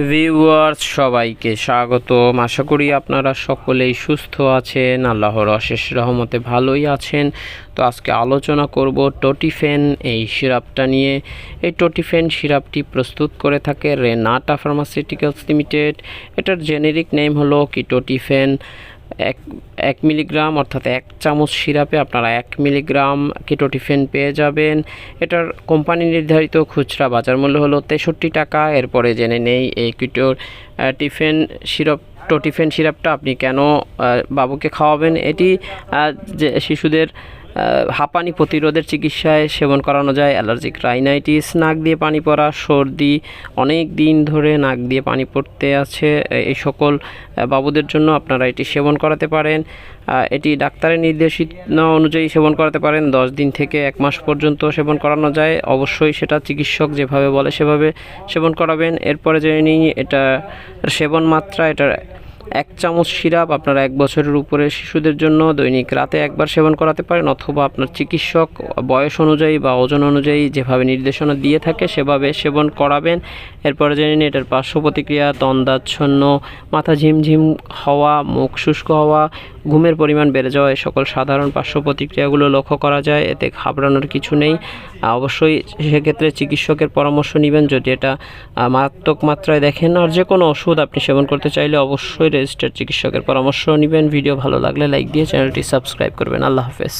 Viewers সবাইকে স্বাগতম। আশা করি আপনারা সকলেই সুস্থ আছেন, আল্লাহর অশেষ রহমতে ভালোই আছেন। তো আজকে আলোচনা করব টোটিফেন এই সিরাপটা নিয়ে। এই টোটিফেন সিরাপটি প্রস্তুত করে থাকে রেনাটা ফার্মাসিউটিক্যালস লিমিটেড এটার জেনেরিক নেম হলো কিটোটিফেন এক এক মিলিগ্রাম, অর্থাৎ এক চামচ সিরাপে আপনারা এক মিলিগ্রাম কিটোটিফেন পেয়ে যাবেন। এটার কোম্পানি নির্ধারিত খুচরা বাজার মূল্য হলো তেষট্টি টাকা। এরপরে জেনে নেই এই কিটো টিফেন সিরাপ, টোটিফেন সিরাপটা আপনি কেন বাবুকে খাওয়াবেন? এটি যে শিশুদের হাঁপানি প্রতিরোধের চিকিৎসায় সেবন করানো যায়, অ্যালার্জিক রাইনাইটিস, নাক দিয়ে পানি পড়া, সর্দি, অনেক দিন ধরে নাক দিয়ে পানি পড়তে আছে। এই সকল বাবুদের জন্য আপনারা এটি সেবন করাতে পারেন। এটি ডাক্তারের নির্দেশিত অনুযায়ী সেবন করাতে পারেন। দশ দিন থেকে এক মাস পর্যন্ত সেবন করানো যায়। অবশ্যই সেটা চিকিৎসক যেভাবে বলে সেভাবে সেবন করাবেন। এরপরে জেনে নিই এটা সেবন মাত্রা, এটার এক চামচ সিরাপ আপনারা এক বছরের উপরে শিশুদের জন্য দৈনিক রাতে একবার সেবন করাতে পারেন, অথবা আপনার চিকিৎসক বয়স অনুযায়ী বা ওজন অনুযায়ী যেভাবে নির্দেশনা দিয়ে থাকে সেভাবে সেবন করাবেন। এরপরে জেনে নিন এটার পার্শ্ব প্রতিক্রিয়া তন্দাচ্ছন্ন মাথা ঝিমঝিম হওয়া, মুখ শুষ্ক হওয়া, ঘুমের পরিমাণ বেড়ে যাওয়া এই সকল সাধারণ পার্শ্ব প্রতিক্রিয়াগুলো লক্ষ্য করা যায়, এতে ঘাবড়ানোর কিছু নেই। অবশ্যই সেক্ষেত্রে চিকিৎসকের পরামর্শ নেবেন, যদি এটা মারাত্মক মাত্রায় দেখেন, আর যে কোনো ওষুধ আপনি সেবন করতে চাইলে অবশ্যই রেজিস্টার্ড চিকিৎসকের পরামর্শ নেবেন। ভিডিও ভালো লাগলে লাইক দিয়ে চ্যানেলটি সাবস্ক্রাইব করবেন। আল্লাহ হাফেজ।